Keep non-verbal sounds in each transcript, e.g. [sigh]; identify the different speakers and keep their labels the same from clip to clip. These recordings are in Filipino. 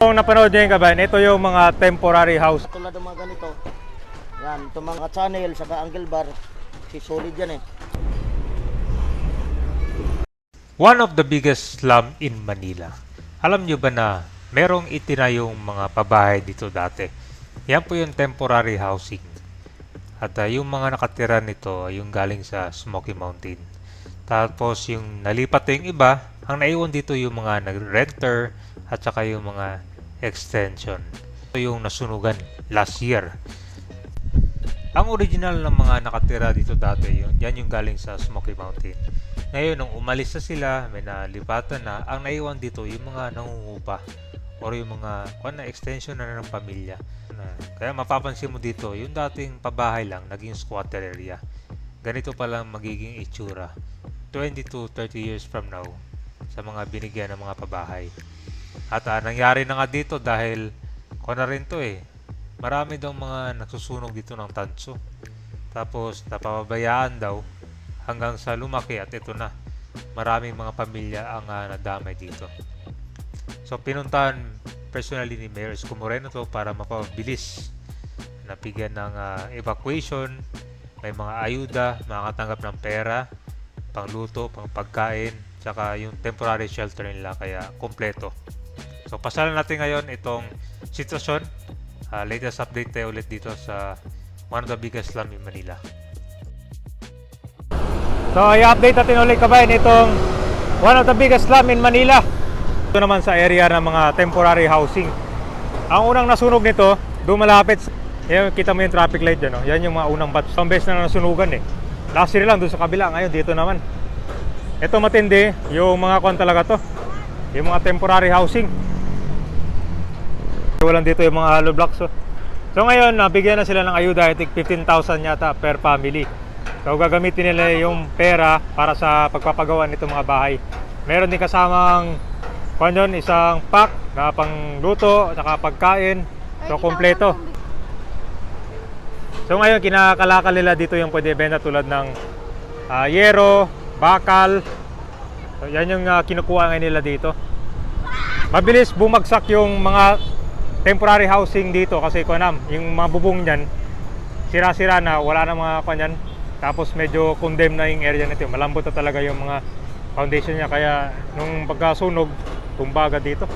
Speaker 1: Kung napanood nyo yung kabayan, ito yung mga temporary house.
Speaker 2: Tulad ng mga ganito. Yan, itong mga channel, saka angle bar. Si solid yan eh.
Speaker 3: One of the biggest slum in Manila. Alam nyo ba na merong itinayong mga pabahay dito dati? Yan po yung temporary housing. At ah, yung mga nakatira nito ay yung galing sa Smoky Mountain. Tapos yung nalipat na yung iba, ang naiwan dito yung mga nag-renter at saka yung mga extension. Ito yung nasunugan last year. Ang original ng mga nakatira dito dati, yun, yan yung galing sa Smoky Mountain. Ngayon, nung umalis na sila, may nalipatan na, ang naiwan dito, yung mga nangungupa or yung mga kung na extension na ng pamilya. Kaya mapapansin mo dito, yung dating pabahay lang, naging squatter area. Ganito pa lang magiging itsura 20 to 30 years from now sa mga binigyan ng mga pabahay. At ah, nangyari na nga dito dahil ko na rin to eh. Marami daw mga nagsusunog dito ng tanso. Tapos napapabayaan daw hanggang sa lumaki at ito na. Maraming mga pamilya ang ah, nadamay dito. So pinuntahan personally ni Mayor Isko to para mapabilis na bigyan ng ah, evacuation, may mga ayuda, makakatanggap ng pera, pangluto, pang pagkain, tsaka yung temporary shelter nila kaya kompleto. So pasalan natin ngayon itong sitwasyon. Ah, latest update tayo ulit dito sa one of the biggest slum in Manila.
Speaker 1: So, i-update natin ulit kabayan itong one of the biggest slum in Manila. Ito naman sa area ng mga temporary housing. Ang unang nasunog nito, doon malapit. Yan, kita mo yung traffic light dyan. No? Yan yung mga unang batch. Isang beses na nasunugan eh. Last year lang doon sa kabila. Ngayon dito naman. Ito matindi. Yung mga kwan talaga to. Yung mga temporary housing. Walang dito yung mga hollow blocks. Oh. So ngayon, nabigyan na sila ng ayuda. I think 15,000 yata per family. So gagamitin nila yung pera para sa pagpapagawa nitong mga bahay. Meron din kasamang yun, isang pack na pangluto, saka pagkain. So kompleto. So ngayon, kinakalakal nila dito yung pwede benta tulad ng ah, yero, bakal. So yan yung ah, kinukuha ngayon nila dito. Mabilis bumagsak yung mga temporary housing dito kasi kunam, yung mga bubong niyan sira-sira na, wala na mga kanyan. Tapos medyo condemn na yung area nito. Malambot na talaga yung mga foundation niya kaya nung pagkasunog, tumbaga dito.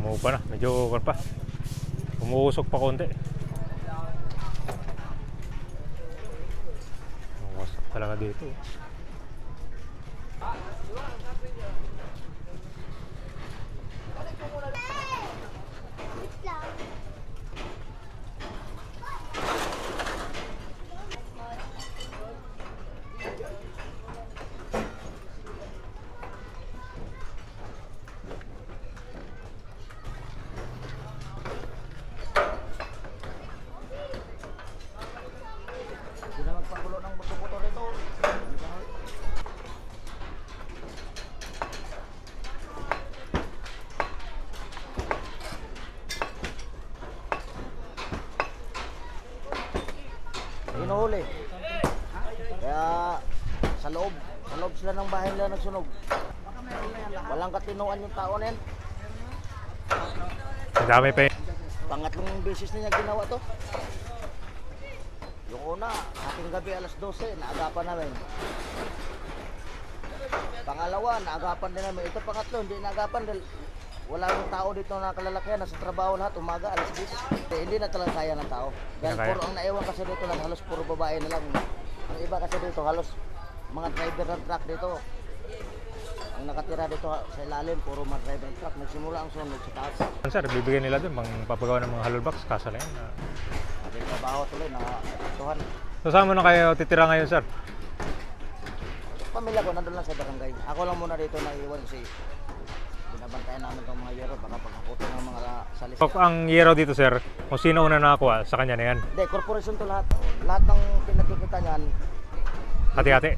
Speaker 1: Umuupa na, medyo pa. Umuusok pa konti. Umuusok talaga
Speaker 2: Hinuhuli. Kaya sa loob, sa loob sila ng bahay nila nagsunog. Walang katinuan yung tao na yan.
Speaker 1: Ang dami pa yun.
Speaker 2: Pangatlong beses niya ginawa to. Yung una, ating gabi alas 12, naagapan namin. Pangalawa, naagapan din namin. Ito pangatlo, hindi naagapan dahil wala yung tao dito na kalalakyan, nasa trabaho lahat, umaga, alas 10. Eh, hindi na talaga kaya ng tao. Dahil
Speaker 1: Kaya.
Speaker 2: puro ang naiwan kasi dito lang, halos puro babae na lang. Ang iba kasi dito, halos mga driver ng truck dito. Ang nakatira dito sa ilalim, puro mga driver ng truck. Nagsimula ang sunog sa taas.
Speaker 1: Ano, Sir, bibigyan nila din pang papagawa ng mga hollow blocks, kasa lang yan. ah.
Speaker 2: At yung trabaho tuloy, na tuhan.
Speaker 1: So saan mo na kayo titira ngayon, sir?
Speaker 2: Pamilya ko nandun lang sa barangay. Ako lang muna dito na iwan kasi binabantayan namin itong mga yero baka pagkakuto ng mga salis.
Speaker 1: So, ang yero dito, sir, kung sino una nakakuha, sa kanya na yan.
Speaker 2: Hindi, corporation to lahat. Lahat ng pinagkikita niyan,
Speaker 1: Hati-hati.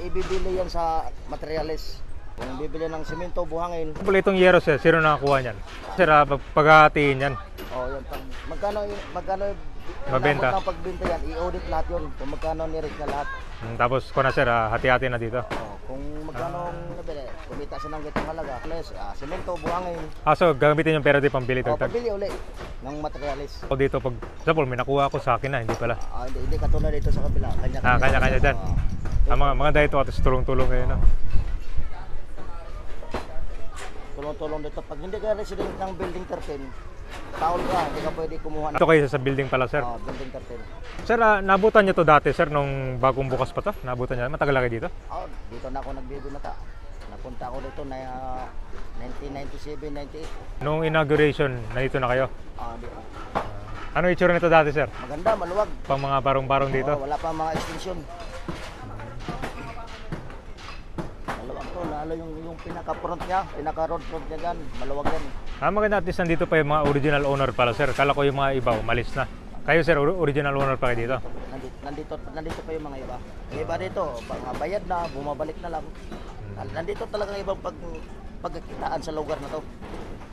Speaker 2: ibibili yan sa materialis. Kung bibili ng simento, buhangin,
Speaker 1: Kompletong yero, sir, sino nakakuha niyan? Sir, ah, pag- paghahatiin yan.
Speaker 2: oh, yan pang magkano magkano
Speaker 1: Mabenta.
Speaker 2: Ng pagbenta yan, i-audit lahat yun. Kung magkano ni-rate na lahat.
Speaker 1: Mm, tapos ko na sir, ah, hati-hati na dito.
Speaker 2: Oh, kung magkano ang nabili, kumita siya ng gitong halaga. Plus, ah, semento, buhangin.
Speaker 1: Ah, so gagamitin yung pera di pambili
Speaker 2: O,
Speaker 1: tagtag.
Speaker 2: pabili uli ng materialis.
Speaker 1: O dito pag, example, may nakuha ako sa akin na, hindi pala.
Speaker 2: Ah, hindi, hindi katulad dito sa kabila. Kanya-kanya.
Speaker 1: Ah, kanya-kanya dyan.
Speaker 2: Ah,
Speaker 1: Ah, mga, mga dito, at tulong-tulong kayo na.
Speaker 2: tulong-tulong dito. Pag hindi ka resident ng building 13, taon ka, hindi ka pwede kumuha ng
Speaker 1: Ito kayo sa building pala sir.
Speaker 2: Ah, building 13.
Speaker 1: Sir, ah, nabutan niyo to dati sir, nung bagong bukas pa to? Nabutan niyo, matagal na kayo dito?
Speaker 2: Ah, dito na ako nagbibinata. Napunta ako dito na ah, 1997, 98.
Speaker 1: Nung inauguration, nandito na kayo.
Speaker 2: Ah, di, ah.
Speaker 1: Ano itsura nito dati sir?
Speaker 2: maganda, maluwag.
Speaker 1: Pang mga barong-barong dito?
Speaker 2: Oo, wala pa mga extension. Maluwag to, lalo yung, yung pinaka-front niya, pinaka-road front niya dyan, maluwag yan.
Speaker 1: Ah, maganda at least nandito pa yung mga original owner pala sir. Kala ko yung mga iba, umalis na. Kayo sir, or- original owner pa kayo dito?
Speaker 2: Nandito, nandito, nandito pa yung mga iba. Yung iba dito, mga bayad na, bumabalik na lang. Nandito talaga ang ibang pag, pagkakitaan sa lugar na to.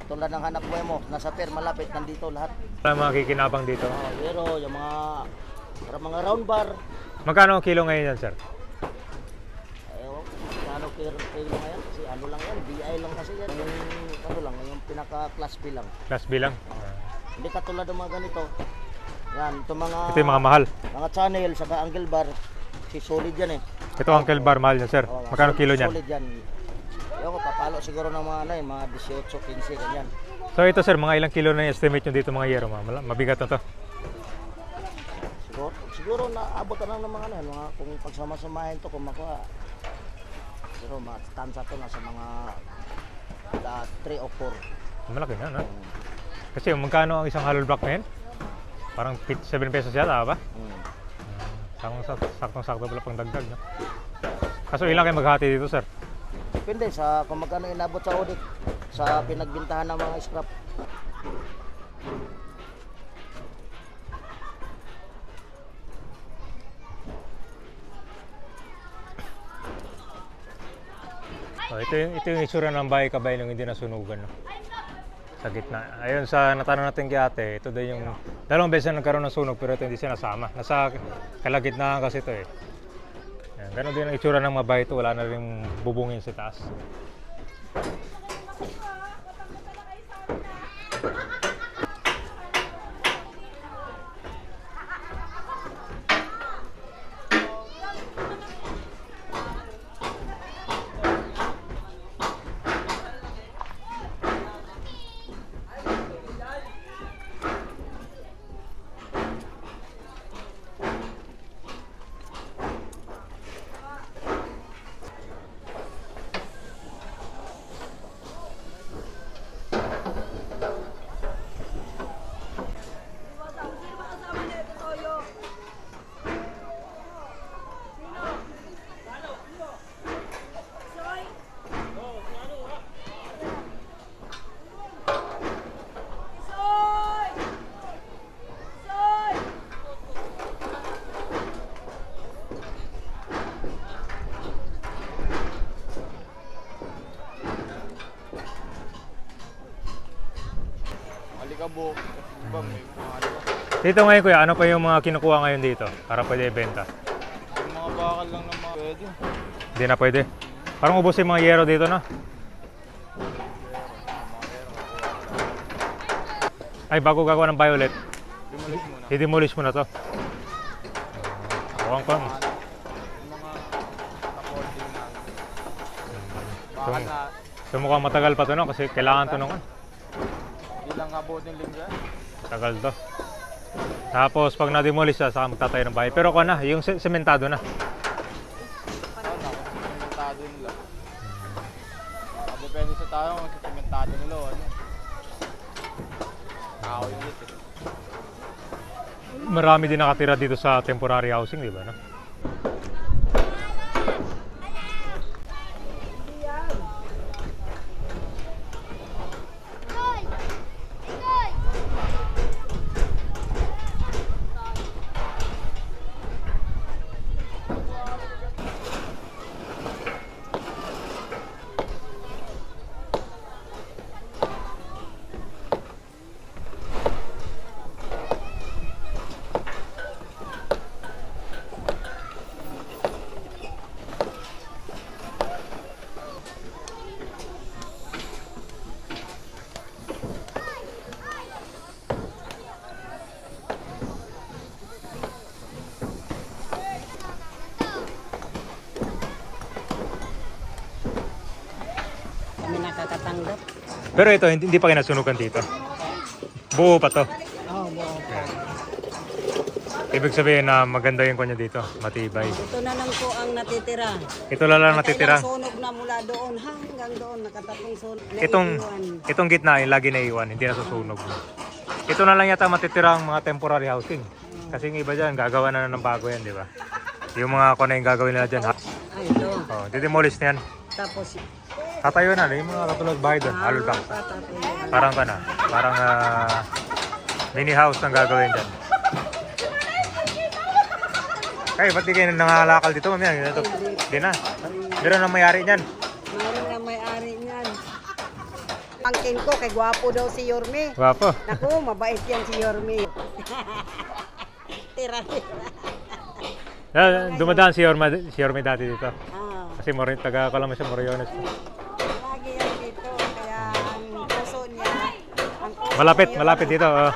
Speaker 2: Tulad ng hanap buhay mo, nasa pier, malapit, nandito lahat.
Speaker 1: Wala mga kikinabang dito.
Speaker 2: Oh, pero yung mga, para mga round bar,
Speaker 1: Magkano ang kilo ngayon yan sir?
Speaker 2: Ayaw, ano kilo kilo ngayon? Kasi ano lang yan, BI lang kasi yan. Yung ano lang, yung pinaka class B lang.
Speaker 1: Class bilang.
Speaker 2: Hindi katulad ng mga ganito. Yan, ito mga
Speaker 1: Ito yung mga mahal.
Speaker 2: mga channel saka angle bar. Si solid yan eh.
Speaker 1: Ito Uncle Bar, mahal yan sir.
Speaker 2: Oh,
Speaker 1: Magkano
Speaker 2: solid-
Speaker 1: kilo niyan?
Speaker 2: Solid yan. Ayaw ko, papalo siguro ng mga ano eh, mga 18, 15, ganyan.
Speaker 1: So ito sir, mga ilang kilo na estimate nyo dito mga yero? ma- mala- Mabigat na to.
Speaker 2: Siguro, siguro naabot na lang ng mga ano, mga kung pagsama-samahin to, kung makuha. Siguro matansa to na sa mga 3 o 4.
Speaker 1: Malaki na, no? Kasi magkano ang isang hollow block na yan? Parang 7 pesos yata ba?
Speaker 2: Mm.
Speaker 1: Saktong saktong sakto pala pang dagdag, no? Kaso ilang kayo maghati dito, sir?
Speaker 2: Depende sa kung magkano inabot sa audit sa pinagbintahan ng mga scrap.
Speaker 1: Oh, ito yung ito yung itsura ng bahay kabay nung hindi nasunugan, no? Sa gitna. Ayun sa natanong natin kay ate, ito daw yung dalawang beses na nagkaroon ng sunog pero ito hindi siya nasama. Nasa kalagitnaan kasi ito eh. Yan, ganun din ang itsura ng mga bahay wala na rin bubungin sa taas.
Speaker 4: Alikabok. Ba, may mga ano ba?
Speaker 1: Dito ngayon kuya, ano pa yung mga kinukuha ngayon dito para pwede ibenta?
Speaker 4: Yung mga bakal lang ng mga pwede.
Speaker 1: Hindi na pwede. Parang ubos yung mga yero dito na. Ay, bago gagawa ng violet,
Speaker 4: Demolish muna.
Speaker 1: i-demolish mo na to.
Speaker 4: Bakal
Speaker 1: Tum-
Speaker 4: na
Speaker 1: So mukhang matagal pa to no kasi kailangan to nung ano,
Speaker 4: hindi lang abot ng lingga.
Speaker 1: tagal to. Tapos pag na-demolish siya, saka magtatayo ng bahay. Pero kung na, yung se- sementado na.
Speaker 4: Sementado nila. Ah, Depende sa tao kung sa sementado nila o ano. Ulit eh.
Speaker 1: Marami din nakatira dito sa temporary housing, di ba? No? Pero ito, hindi, hindi pa kinasunugan dito. Buo pa to.
Speaker 5: Buo pa.
Speaker 1: Ibig sabihin na maganda yung kanya dito. Matibay.
Speaker 5: Ito na lang po ang natitira.
Speaker 1: Ito lang lang natitira.
Speaker 5: Sunog na mula doon hanggang doon. Nakatatlong sunog. na
Speaker 1: Itong, itong gitna, yung lagi na iwan. Hindi nasusunog. Ito na lang yata matitira ang mga temporary housing. Kasi yung iba dyan, gagawa na ng bago yan, di ba? Yung mga kung ano yung gagawin nila dyan. Ha?
Speaker 5: Ah, ito.
Speaker 1: Oh, didemolish na yan.
Speaker 5: Tapos,
Speaker 1: Tatayo na, yung mga katulad bahay doon. Hollow
Speaker 5: tatapin.
Speaker 1: Parang ka na. Parang ah, mini house ang gagawin dyan. Kaya ba't di kayo nangalakal dito? Mamaya, ito. Di na. Di na mayari niyan.
Speaker 5: Meron na may-ari niyan. Pangkin ko, kay gwapo daw si Yorme.
Speaker 1: Wapo.
Speaker 5: Naku, mabait yan si Yorme. [laughs] tira, tira.
Speaker 1: Ah, Dumadaan si Yorma, si Yorme dati dito.
Speaker 5: Ah,
Speaker 1: Kasi Mori, taga ko lang siya Moriones. Malapit, malapit dito. Oh.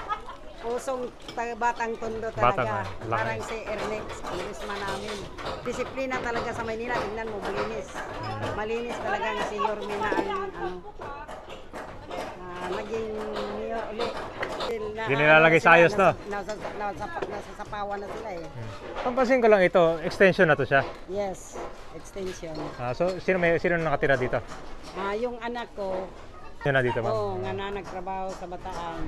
Speaker 5: Pusong taga batang tondo talaga.
Speaker 1: Batang, ah, laki.
Speaker 5: Parang si Ernex, congressman namin. Disiplina talaga sa Maynila. Tingnan mo, malinis. Malinis talaga ang si Yorme na ang ano, ah, naging mayor ulit. Na,
Speaker 1: Di nilalagay sa ayos, no?
Speaker 5: Nasa, nasa, nasa, nasa sapawan na sila eh.
Speaker 1: Pampasin ko lang ito, extension na to siya.
Speaker 5: Yes, extension.
Speaker 1: Ah, so, sino, may, sino nakatira dito?
Speaker 5: Ah, yung anak ko,
Speaker 1: Sino na dito, ma'am?
Speaker 5: oh, nga na nagtrabaho sa Bataan.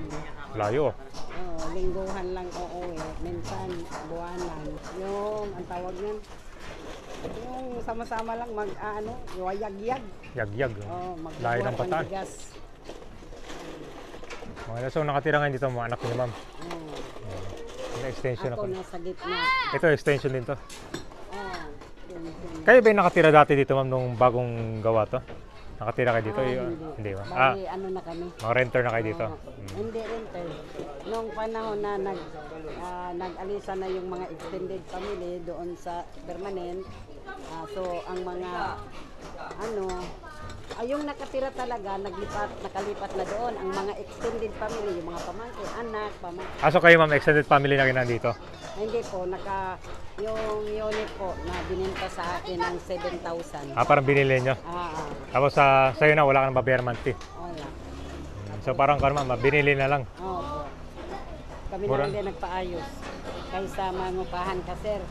Speaker 1: Layo. Oh,
Speaker 5: lingguhan lang uuwi. Minsan, buwanan. Yung, ang tawag yan, yung sama-sama lang mag, ah, ano, wayag-yag.
Speaker 1: Yag-yag.
Speaker 5: Oh,
Speaker 1: Layo ng
Speaker 5: magbubuhat ng
Speaker 1: Bataan.
Speaker 5: bigas.
Speaker 1: Mga so, nakatira ngayon dito mga anak niyo, ma'am.
Speaker 5: Oh,
Speaker 1: May extension
Speaker 5: ako
Speaker 1: pala.
Speaker 5: nasa gitna.
Speaker 1: Ito, extension din to.
Speaker 5: Yun, yun.
Speaker 1: Kayo ba yung nakatira dati dito, ma'am, nung bagong gawa to? Nakatira kayo dito?
Speaker 5: Ah,
Speaker 1: Y-
Speaker 5: hindi.
Speaker 1: hindi. Ah,
Speaker 5: Bali, ano na kami.
Speaker 1: mga renter na kayo dito.
Speaker 5: Oo. Hindi rin sir. Noong panahon na nag ah, nag-alisa na yung mga extended family doon sa permanent. ah, so ang mga ano ay yung nakatira talaga naglipat nakalipat na doon ang mga extended family yung mga pamangkin anak pamangkin
Speaker 1: Ah, so kayo, ma'am, extended family na kayo nandito?
Speaker 5: hindi po naka yung unit po na bininta sa akin ng 7,000
Speaker 1: Ah, parang binili nyo.
Speaker 5: ah ah,
Speaker 1: Tapos sa sa'yo na, wala ka nang babayaran monthly.
Speaker 5: wala
Speaker 1: So parang ka naman, binili na lang.
Speaker 5: Oo po. Kami
Speaker 1: Mura.
Speaker 5: na din nagpaayos. Kaysa mangupahan ka, sir.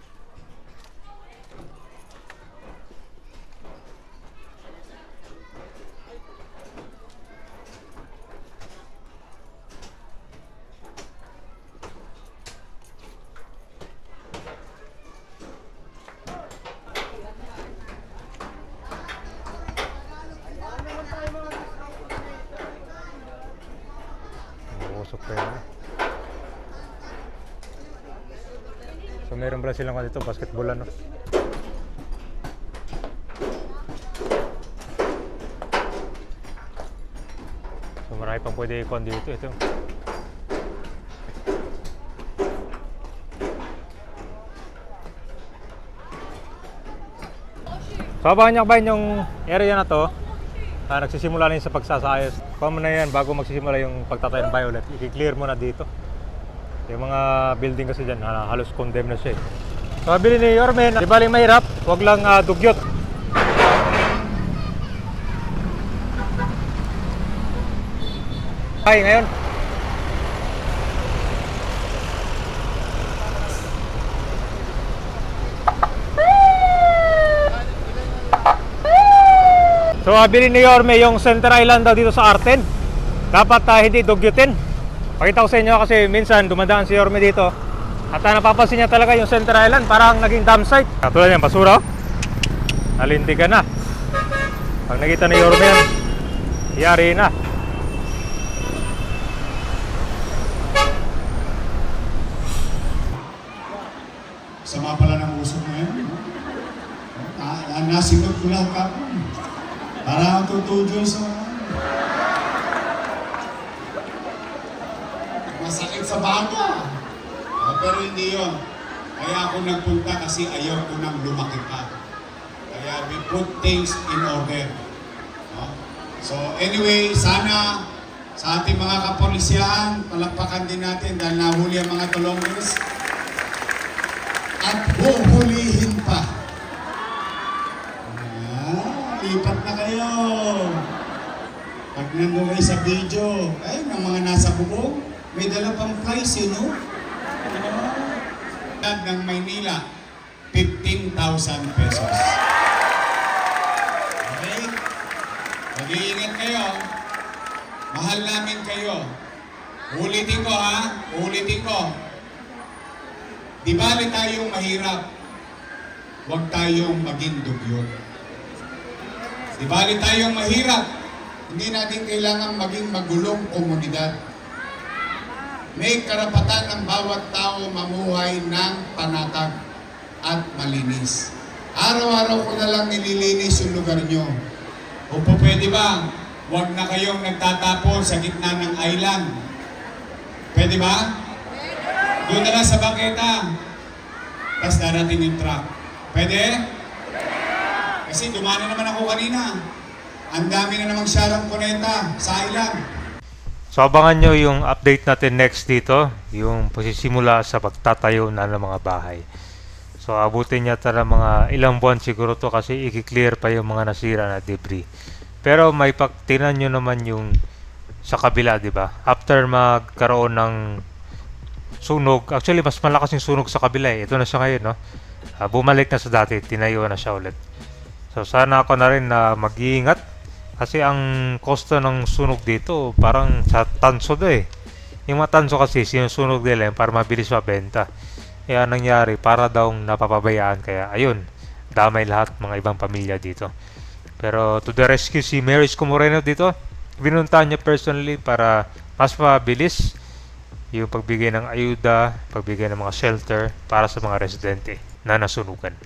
Speaker 1: Usok pa yun. So meron pala silang dito, basketball ano. So marami pang pwede ikon dito. Ito. So abangan nyo ba yung area na to? Ah, nagsisimula na yun sa pagsasayos. Common na yan bago magsisimula yung pagtatayo ng violet. I-clear mo na dito. Yung mga building kasi dyan, ah, halos condemn na siya. eh. So, bili ni Yormen, di baling mahirap, wag lang ah, dugyot. Ay, ngayon. So, uh, ni Yorme yung Center Island daw dito sa Arten. Dapat ah, hindi dugyutin. Pakita ko sa inyo kasi minsan dumadaan si Yorme dito. At napapansin niya talaga yung Center Island parang naging dam site. Katulad yan, basura. Nalintigan na. Pag nakita ni Yorme yan, yari na.
Speaker 6: Sama pala ng usok no? Ah, ah, nasinod ko lang kapon. Para ang tutudyo sa. Sa baga. Ah, pero hindi yon. Kaya ako nagpunta kasi ayaw ko nang lumaki pa. Kaya we put things in order. No? So anyway, sana sa ating mga kapolisyahan, palakpakan din natin dahil nahuli ang mga tulongers at huhulihin pa. Ah, lipat na kayo. Pag nandun kayo sa video, ay, ng mga nasa bubong, may dala pang price, you know? Dad ng Maynila, 15,000 pesos. Okay? Mag-iingat kayo. Mahal namin kayo. Ulitin ko ha, ulitin ko. Di bali tayong mahirap. Huwag tayong maging dugyot. Di bali tayong mahirap. Hindi natin kailangan maging magulong komunidad. May karapatan ang bawat tao mamuhay ng panatag at malinis. Araw-araw ko na lang nililinis yung lugar nyo. O pwede ba, huwag na kayong nagtatapon sa gitna ng island. Pwede ba? Doon na lang sa bangketa. Tapos darating yung truck. Pwede? Kasi dumana naman ako kanina. Ang dami na namang siyarang kuneta sa island.
Speaker 3: So abangan nyo yung update natin next dito, yung posisimula sa pagtatayo na ng mga bahay. So abutin yata ng mga ilang buwan siguro to kasi i-clear pa yung mga nasira na debris. Pero may pagtinan nyo naman yung sa kabila, di ba? After magkaroon ng sunog, actually mas malakas yung sunog sa kabila eh. Ito na siya ngayon, no? Ah, bumalik na sa dati, tinayo na siya ulit. So sana ako na rin na mag-iingat kasi ang kosto ng sunog dito parang sa tanso do eh. Yung mga tanso kasi sinusunog nila yun para mabilis mabenta. Kaya nangyari para daw napapabayaan kaya ayun damay lahat mga ibang pamilya dito. Pero to the rescue si Mary Moreno dito. Binuntahan niya personally para mas mabilis yung pagbigay ng ayuda, pagbigay ng mga shelter para sa mga residente na nasunugan.